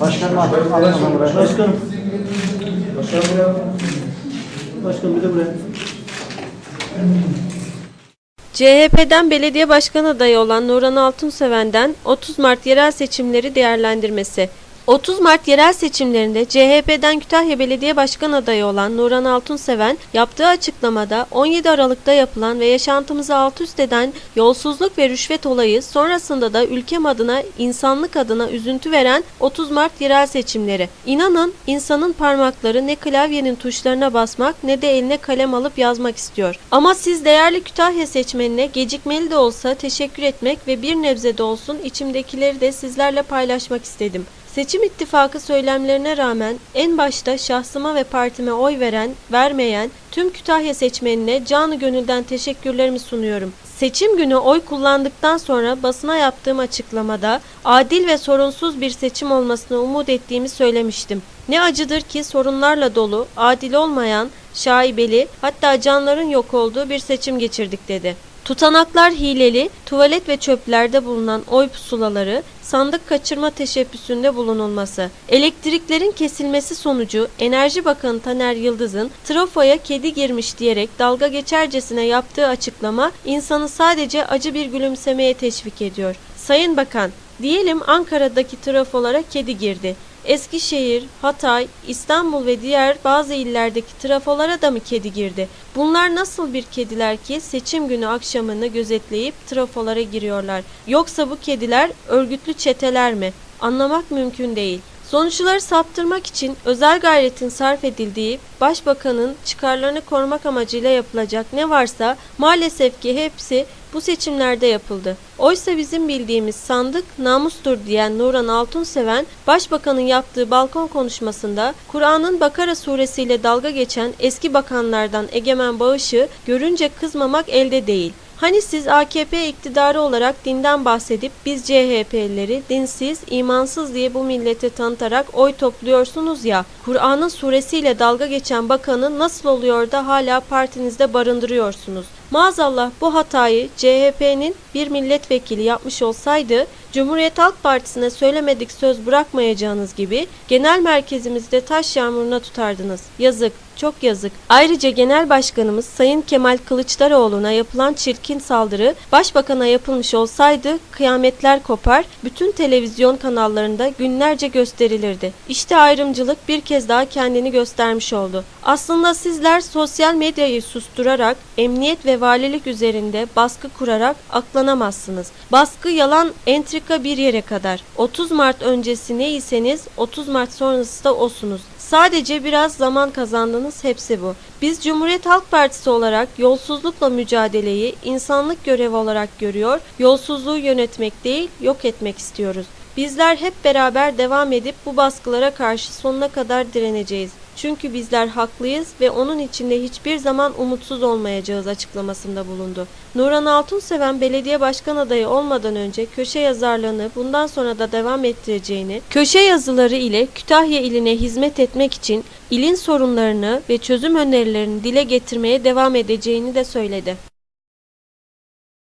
Başkanım alayım alayım buraya. Başkanım. Başkanım bir de buraya. CHP'den belediye başkan adayı olan Nurhan Altunseven'den 30 Mart yerel seçimleri değerlendirmesi. 30 Mart yerel seçimlerinde CHP'den Kütahya Belediye Başkan adayı olan Nurhan Altunseven yaptığı açıklamada 17 Aralık'ta yapılan ve yaşantımızı alt üst eden yolsuzluk ve rüşvet olayı sonrasında da ülkem adına, insanlık adına üzüntü veren 30 Mart yerel seçimleri. İnanın insanın parmakları ne klavyenin tuşlarına basmak ne de eline kalem alıp yazmak istiyor. Ama siz değerli Kütahya seçmenine gecikmeli de olsa teşekkür etmek ve bir nebze de olsun içimdekileri de sizlerle paylaşmak istedim. Seçim ittifakı söylemlerine rağmen en başta şahsıma ve partime oy veren, vermeyen tüm Kütahya seçmenine canı gönülden teşekkürlerimi sunuyorum. Seçim günü oy kullandıktan sonra basına yaptığım açıklamada adil ve sorunsuz bir seçim olmasını umut ettiğimi söylemiştim. Ne acıdır ki sorunlarla dolu, adil olmayan, şaibeli hatta canların yok olduğu bir seçim geçirdik dedi. Tutanaklar hileli, tuvalet ve çöplerde bulunan oy pusulaları, sandık kaçırma teşebbüsünde bulunulması, elektriklerin kesilmesi sonucu Enerji Bakanı Taner Yıldız'ın trafoya kedi girmiş diyerek dalga geçercesine yaptığı açıklama insanı sadece acı bir gülümsemeye teşvik ediyor. Sayın Bakan, diyelim Ankara'daki trafolara kedi girdi. Eskişehir, Hatay, İstanbul ve diğer bazı illerdeki trafolara da mı kedi girdi? Bunlar nasıl bir kediler ki seçim günü akşamını gözetleyip trafolara giriyorlar? Yoksa bu kediler örgütlü çeteler mi? Anlamak mümkün değil. Sonuçları saptırmak için özel gayretin sarf edildiği başbakanın çıkarlarını korumak amacıyla yapılacak ne varsa maalesef ki hepsi bu seçimlerde yapıldı. Oysa bizim bildiğimiz sandık namustur diyen Nuran Altunseven, Başbakanın yaptığı balkon konuşmasında Kur'an'ın Bakara suresiyle dalga geçen eski bakanlardan Egemen Bağış'ı görünce kızmamak elde değil. Hani siz AKP iktidarı olarak dinden bahsedip biz CHP'lileri dinsiz, imansız diye bu millete tanıtarak oy topluyorsunuz ya, Kur'an'ın suresiyle dalga geçen bakanı nasıl oluyor da hala partinizde barındırıyorsunuz? Maazallah bu hatayı CHP'nin bir milletvekili yapmış olsaydı, Cumhuriyet Halk Partisi'ne söylemedik söz bırakmayacağınız gibi genel merkezimizde taş yağmuruna tutardınız. Yazık, çok yazık. Ayrıca Genel Başkanımız Sayın Kemal Kılıçdaroğlu'na yapılan çirkin saldırı Başbakan'a yapılmış olsaydı kıyametler kopar, bütün televizyon kanallarında günlerce gösterilirdi. İşte ayrımcılık bir kez daha kendini göstermiş oldu. Aslında sizler sosyal medyayı susturarak, emniyet ve valilik üzerinde baskı kurarak aklanamazsınız. Baskı yalan entrika bir yere kadar. 30 Mart öncesi neyseniz 30 Mart sonrası da osunuz. Sadece biraz zaman kazandınız hepsi bu. Biz Cumhuriyet Halk Partisi olarak yolsuzlukla mücadeleyi insanlık görevi olarak görüyor, yolsuzluğu yönetmek değil yok etmek istiyoruz. Bizler hep beraber devam edip bu baskılara karşı sonuna kadar direneceğiz. Çünkü bizler haklıyız ve onun içinde hiçbir zaman umutsuz olmayacağız açıklamasında bulundu. Nuran Altunseven belediye başkan adayı olmadan önce köşe yazarlığını bundan sonra da devam ettireceğini, köşe yazıları ile Kütahya iline hizmet etmek için ilin sorunlarını ve çözüm önerilerini dile getirmeye devam edeceğini de söyledi.